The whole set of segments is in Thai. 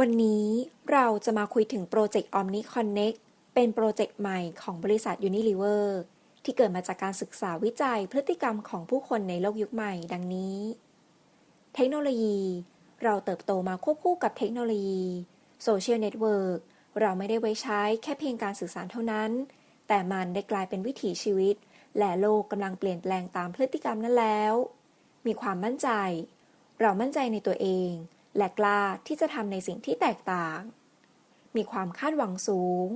วันนี้เราจะมาคุยถึงโปรเจกต์ Omni Connect เป็นโปรเจกต์ใหม่ของบริษัท Unilever ที่เกิดมาจากการศึกษาวิจัยพฤติกรรมของผู้คนในโลกยุคใหม่ดังนี้ เทคโนโลยี เราเติบโตมาควบคู่กับเทคโนโลยีโซเชียลเน็ตเวิร์กเราไม่ได้ไว้ใช้แค่เพียงการสื่อสารเท่านั้น แต่มันได้กลายเป็นวิถีชีวิต และโลกกำลังเปลี่ยนแปลงตามพฤติกรรมนั้นแล้ว มีความมั่นใจ เรามั่นใจในตัวเอง และกล้าที่จะทำในสิ่งที่แตกต่าง มีความคาดหวังสูง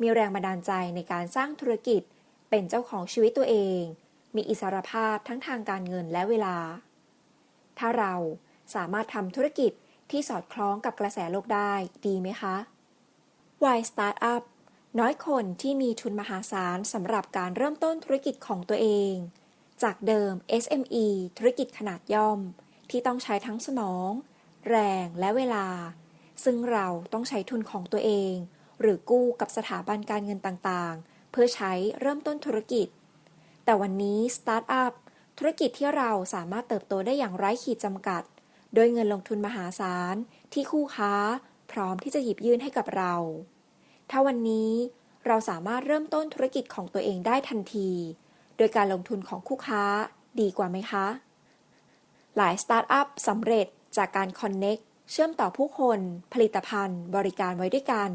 มีแรงบันดาลใจในการสร้างธุรกิจ เป็นเจ้าของชีวิตตัวเอง มีอิสรภาพทั้งทางการเงินและเวลา ถ้าเราสามารถทำธุรกิจที่สอดคล้องกับกระแสโลกได้ดีไหมคะ Why Startup น้อยคนที่มีทุนมหาศาลสำหรับการเริ่มต้นธุรกิจของตัวเอง จากเดิม SME ธุรกิจขนาดย่อม ที่ต้องใช้ทั้งสมอง แรงและเวลา ซึ่งเราต้องใช้ทุนของตัวเอง หรือกู้กับสถาบันการเงินต่างๆ เพื่อใช้เริ่มต้นธุรกิจ แต่วันนี้สตาร์ทอัพธุรกิจที่เราสามารถเติบโตได้อย่างไร้ขีดจำกัด โดยเงินลงทุนมหาศาลที่คู่ค้า พร้อมที่จะหยิบยื่นให้กับเรา ถ้าวันนี้เราสามารถเริ่มต้นธุรกิจของตัวเองได้ทันที โดยการลงทุนของคู่ค้าดีกว่าไหมคะ หลายสตาร์ทอัพสำเร็จ จากการคอนเน็กเชื่อมต่อผู้คน ผลิตภัณฑ์ บริการไว้ด้วยกัน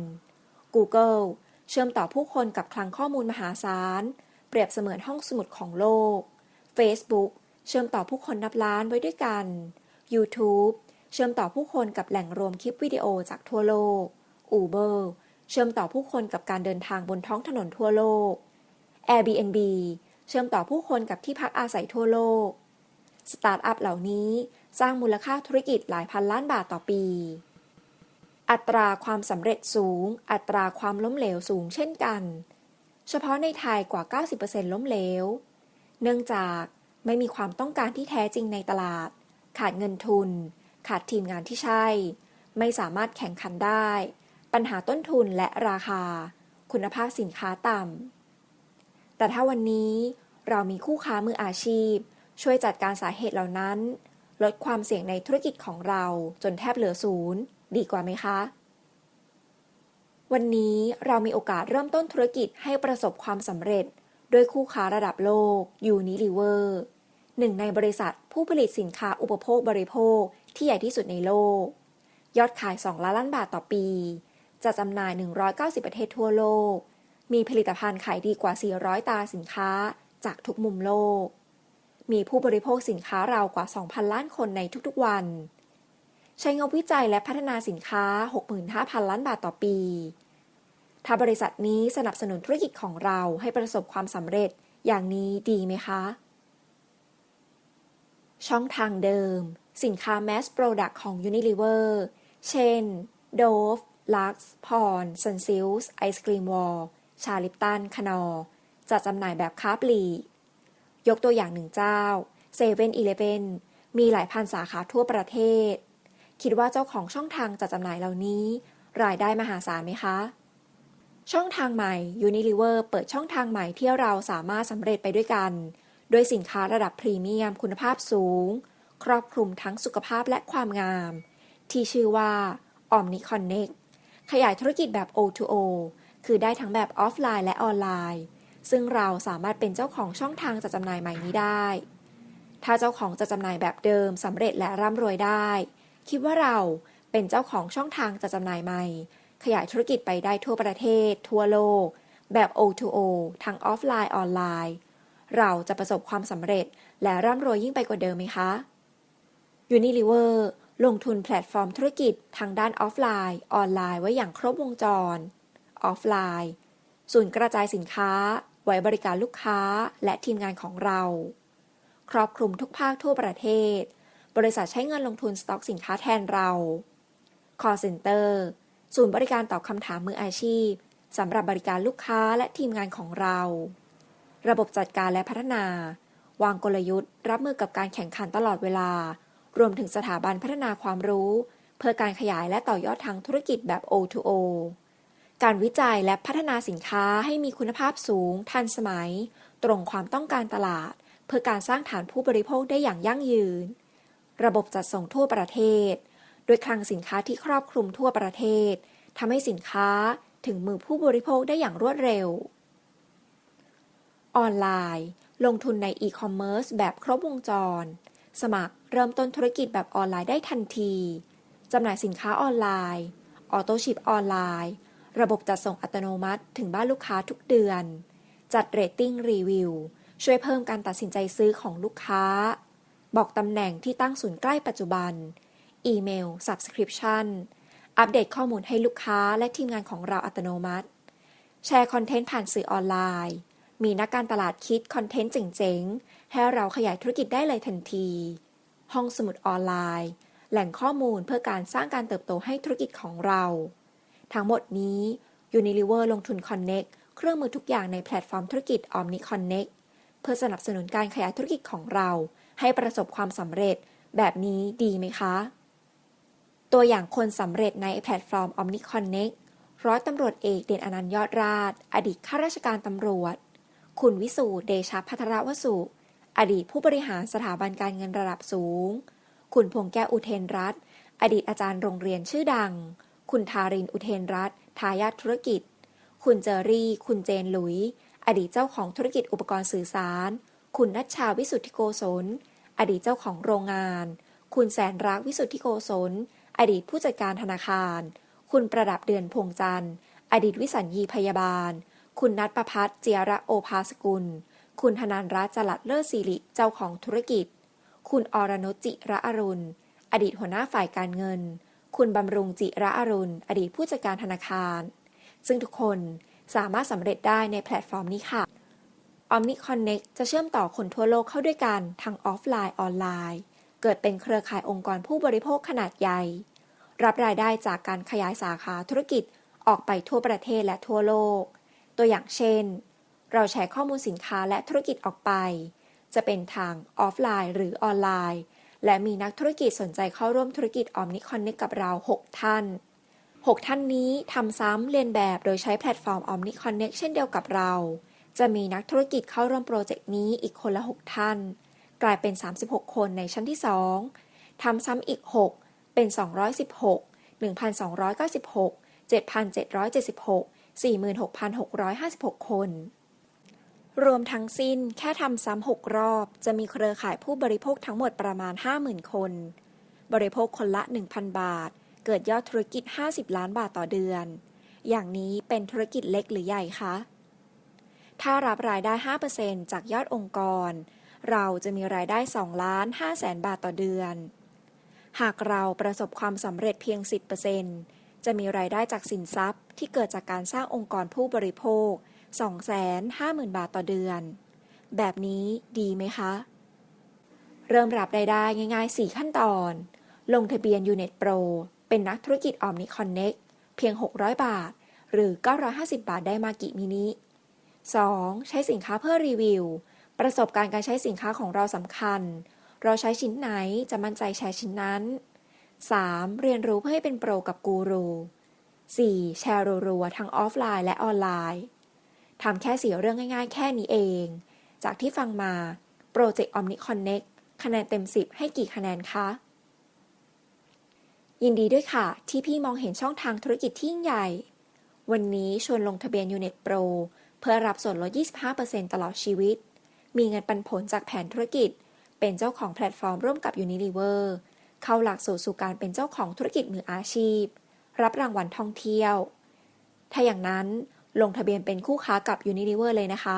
Google เชื่อมต่อผู้คนกับคลังข้อมูลมหาศาล เปรียบเสมือนห้องสมุดของโลก Facebook เชื่อมต่อผู้คนนับล้านไว้ด้วยกัน YouTube เชื่อมต่อผู้คนกับแหล่งรวมคลิปวิดีโอจากทั่วโลก Uber เชื่อมต่อผู้คนกับการเดินทางบนท้องถนนทั่วโลก Airbnb เชื่อมต่อผู้คนกับที่พักอาศัยทั่วโลก สตาร์ทอัพเหล่านี้สร้างมูลค่าธุรกิจหลายพันล้านบาทต่อปี อัตราความสำเร็จสูง อัตราความล้มเหลวสูงเช่นกัน เฉพาะในไทยกว่า 90%ล้มเหลว เนื่องจากไม่มีความต้องการที่แท้จริงในตลาด ขาดเงินทุน ขาดทีมงานที่ใช่ ไม่สามารถแข่งขันได้ ปัญหาต้นทุนและราคา คุณภาพสินค้าต่ำแต่ถ้าวันนี้เรามีคู่ค้ามืออาชีพ ช่วยจัดการสาเหตุเหล่านั้น ลดความเสี่ยงในธุรกิจของเราจนแทบเหลือศูนย์ดีกว่าไหมคะ วันนี้เรามีโอกาสเริ่มต้นธุรกิจให้ประสบความสำเร็จ ด้วยคู่ค้าระดับโลก Unilever หนึ่งในบริษัทผู้ผลิตสินค้าอุปโภคบริโภคที่ใหญ่ที่สุดในโลก ยอดขาย 2 ล้านล้านบาทต่อปี จะจำหน่าย 190 ประเทศทั่วโลก มีผลิตภัณฑ์ขายดีกว่า 400 ตาสินค้าจากทุกมุมโลก มีผู้บริโภคสินค้าราวกว่า 2,000 ล้านคนในทุกๆวัน ใช้งบวิจัยและพัฒนาสินค้า 65,000 ล้านบาทต่อปี ถ้าบริษัทนี้สนับสนุนธุรกิจของเราให้ประสบความสำเร็จอย่างนี้ดีไหมคะ ช่องทางเดิม สินค้า Mass Product ของ Unilever เช่น Dove Lux Pond Sunsilk Ice Cream Wall ชาลิปตันคานอจะจำหน่ายแบบค้าปลีก ยกตัวอย่างหนึ่งเจ้าเซเว่นอีเลฟเว่นมีหลายพันสาขาทั่วประเทศ คิดว่าเจ้าของช่องทางจัดจำหน่ายเหล่านี้ รายได้มหาศาลไหมคะ ช่องทางใหม่ Unilever เปิดช่องทางใหม่ที่เราสามารถสำเร็จไปด้วยกัน ด้วยสินค้าระดับพรีเมียมคุณภาพสูง ครอบคลุมทั้งสุขภาพและความงาม ที่ชื่อว่า Omni Connect ขยายธุรกิจแบบ O2O คือได้ทั้งแบบออฟไลน์และออนไลน์ ซึ่งเราสามารถเป็นเจ้าของช่องทางจัดจำหน่ายใหม่นี้ได้ ถ้าเจ้าของจะจำหน่ายแบบเดิมสำเร็จและร่ำรวยได้ คิดว่าเราเป็นเจ้าของช่องทางจัดจำหน่ายใหม่ ขยายธุรกิจไปได้ทั่วประเทศ ทั่วโลก แบบ O2O ทั้งออฟไลน์ออนไลน์ เราจะประสบความสำเร็จและร่ำรวยยิ่งไปกว่าเดิมไหมคะ Unilever ลงทุนแพลตฟอร์มธุรกิจทางด้านออฟไลน์ ออนไลน์ไว้อย่างครบวงจร ออฟไลน์ ศูนย์กระจายสินค้า ไว้บริการลูกค้าและทีมงานของเรา ครอบคลุมทุกภาคทั่วประเทศ บริษัทใช้เงินลงทุนสต็อกสินค้าแทนเรา call center ศูนย์บริการตอบคำถามมืออาชีพสำหรับบริการลูกค้าและทีมงานของเรา ระบบจัดการและพัฒนา วางกลยุทธ์ รับมือกับการแข่งขันตลอดเวลา รวมถึงสถาบันพัฒนาความรู้ เพื่อการขยายและต่อยอดทางธุรกิจแบบ O2O การวิจัยและพัฒนาสินค้าให้มีคุณภาพสูง ทันสมัย ตรงความต้องการตลาด เพื่อการสร้างฐานผู้บริโภคได้อย่างยั่งยืน ระบบจัดส่งทั่วประเทศด้วยคลังสินค้าที่ครอบคลุมทั่วประเทศทำให้สินค้าถึงมือผู้บริโภคได้อย่างรวดเร็ว ออนไลน์ ลงทุนในอีคอมเมิร์ซแบบครบวงจร สมัครเริ่มต้นธุรกิจแบบออนไลน์ได้ทันที จำหน่ายสินค้าออนไลน์ ออโต้ชิปออนไลน์ ระบบจัดส่งอัตโนมัติถึงบ้านลูกค้าทุกเดือน จัดเรตติ้งรีวิว ช่วยเพิ่มการตัดสินใจซื้อของลูกค้า บอกตำแหน่งที่ตั้งศูนย์ใกล้ปัจจุบัน อีเมล Subscription อัปเดตข้อมูลให้ลูกค้าและทีมงานของเราอัตโนมัติ แชร์คอนเทนต์ผ่านสื่อออนไลน์ มีนักการตลาดคิดคอนเทนต์เจ๋งๆ ให้เราขยายธุรกิจได้เลยทันที ห้องสมุดออนไลน์ แหล่งข้อมูลเพื่อการสร้างการเติบโตให้ธุรกิจของเรา ทั้งหมดนี้ Unilever ลงทุน Connect เครื่องมือทุกอย่างในแพลตฟอร์มธุรกิจ Omni Connect เพื่อสนับสนุนการขยายธุรกิจของเรา ให้ประสบความสำเร็จ แบบนี้ดีไหมคะ ตัวอย่างคนสำเร็จในแพลตฟอร์ม Omni Connect ร้อยตำรวจเอกเด่นอนันต์ยอดราช อดีตข้าราชการตำรวจ คุณวิสูรเดชพัทรวสุ อดีตผู้บริหารสถาบันการเงินระดับสูง คุณพงแก้วอุเทนรัตน์อดีตอาจารย์โรงเรียนชื่อดัง คุณทารินอุเทนรัตน์ทายาทธุรกิจ คุณเจอรี่ คุณเจนหลุย อดีตเจ้าของธุรกิจอุปกรณ์สื่อสาร คุณนัชชาวิสุทธิโกศล อดีตเจ้าของโรงงาน คุณแสนรักวิสุทธิโกศล อดีตผู้จัดการธนาคาร คุณประดับเดือนพงจันทร์ อดีตวิสัญญีพยาบาล คุณนัทประพัฒน์เจียระโอภาสกุล คุณธนานรัตน์จลัดเลิศศิริ เจ้าของธุรกิจ คุณอรนุจิระอรุณ อดีตหัวหน้าฝ่ายการเงิน คุณบำรุงจิระอรุณ อดีตผู้จัดการธนาคาร ซึ่งทุกคนสามารถสำเร็จได้ในแพลตฟอร์มนี้ค่ะ Omni Connect จะเชื่อมต่อคนทั่วโลกเข้าด้วยกันทั้งออฟไลน์ออนไลน์ เกิดเป็นเครือข่ายองค์กรผู้บริโภคขนาดใหญ่ รับรายได้จากการขยายสาขาธุรกิจออกไปทั่วประเทศและทั่วโลก ตัวอย่างเช่น เราแชร์ข้อมูลสินค้าและธุรกิจออกไป จะเป็นทางออฟไลน์หรือออนไลน์ และมีนักธุรกิจสนใจเข้าร่วมธุรกิจ Omni Connect กับเรา 6 ท่าน 6 ท่านนี้ทำซ้ำเรียนแบบโดยใช้แพลตฟอร์ม Omni Connect เช่นเดียวกับเรา จะมีนักธุรกิจเข้าร่วมโปรเจกต์นี้อีกคนละ 6 ท่าน กลายเป็น 36 คนในชั้นที่ 2 ทำซ้ำอีก 6 เป็น 216 1,296 7,776 46,656 คน รวมทั้งสิ้นแค่ทำซ้ำ6รอบ จะมีเครือข่ายผู้บริโภคทั้งหมดประมาณ 50,000 คน บริโภคคนละ 1,000 บาท เกิดยอดธุรกิจ 50 ล้านบาทต่อเดือน อย่างนี้เป็นธุรกิจเล็กหรือใหญ่คะ ถ้ารับรายได้ 5%จากยอดองค์กร เราจะมีรายได้2ล้าน5แสนบาทต่อเดือน หากเราประสบความสำเร็จเพียง 10%จะมีรายได้จากสินทรัพย์ที่เกิดจากการสร้างองค์กรผู้บริโภค 250,000 บาทต่อเดือน แบบนี้ดีไหมคะ เริ่มรับรายได้ง่ายๆ 4 ขั้นตอน ลงทะเบียน Unet Pro เป็นนักธุรกิจ Omni Connect เพียง 600 บาท หรือ 950 บาทได้มากิมินิ 2. ใช้สินค้าเพื่อรีวิว ประสบการณ์การใช้สินค้าของเราสำคัญ เราใช้ชิ้นไหนจะมั่นใจแชร์ชิ้นนั้น 3. เรียนรู้เพื่อให้เป็นโปรกับกูรู 4. แชร์รัวๆทั้งออฟไลน์และออนไลน์ ทำแค่สี่เรื่องง่าย ๆ แค่นี้เอง จากที่ฟังมาโปรเจกต์ Omni Connect คะแนนเต็ม 10 ให้กี่คะแนนคะ ยินดีด้วยค่ะ ที่พี่มองเห็นช่องทางธุรกิจที่ยิ่งใหญ่ วันนี้ชวนลงทะเบียน Unet Pro เพื่อรับส่วนลด 25%ตลอดชีวิต มีเงินปันผลจากแผนธุรกิจ เป็นเจ้าของแพลตฟอร์มร่วมกับ Unilever เข้าหลักสูตรสู่การเป็นเจ้าของธุรกิจมืออาชีพ รับรางวัลท่องเที่ยว ถ้าอย่างนั้น ลงทะเบียนเป็นคู่ค้ากับ Unilever เลยนะคะ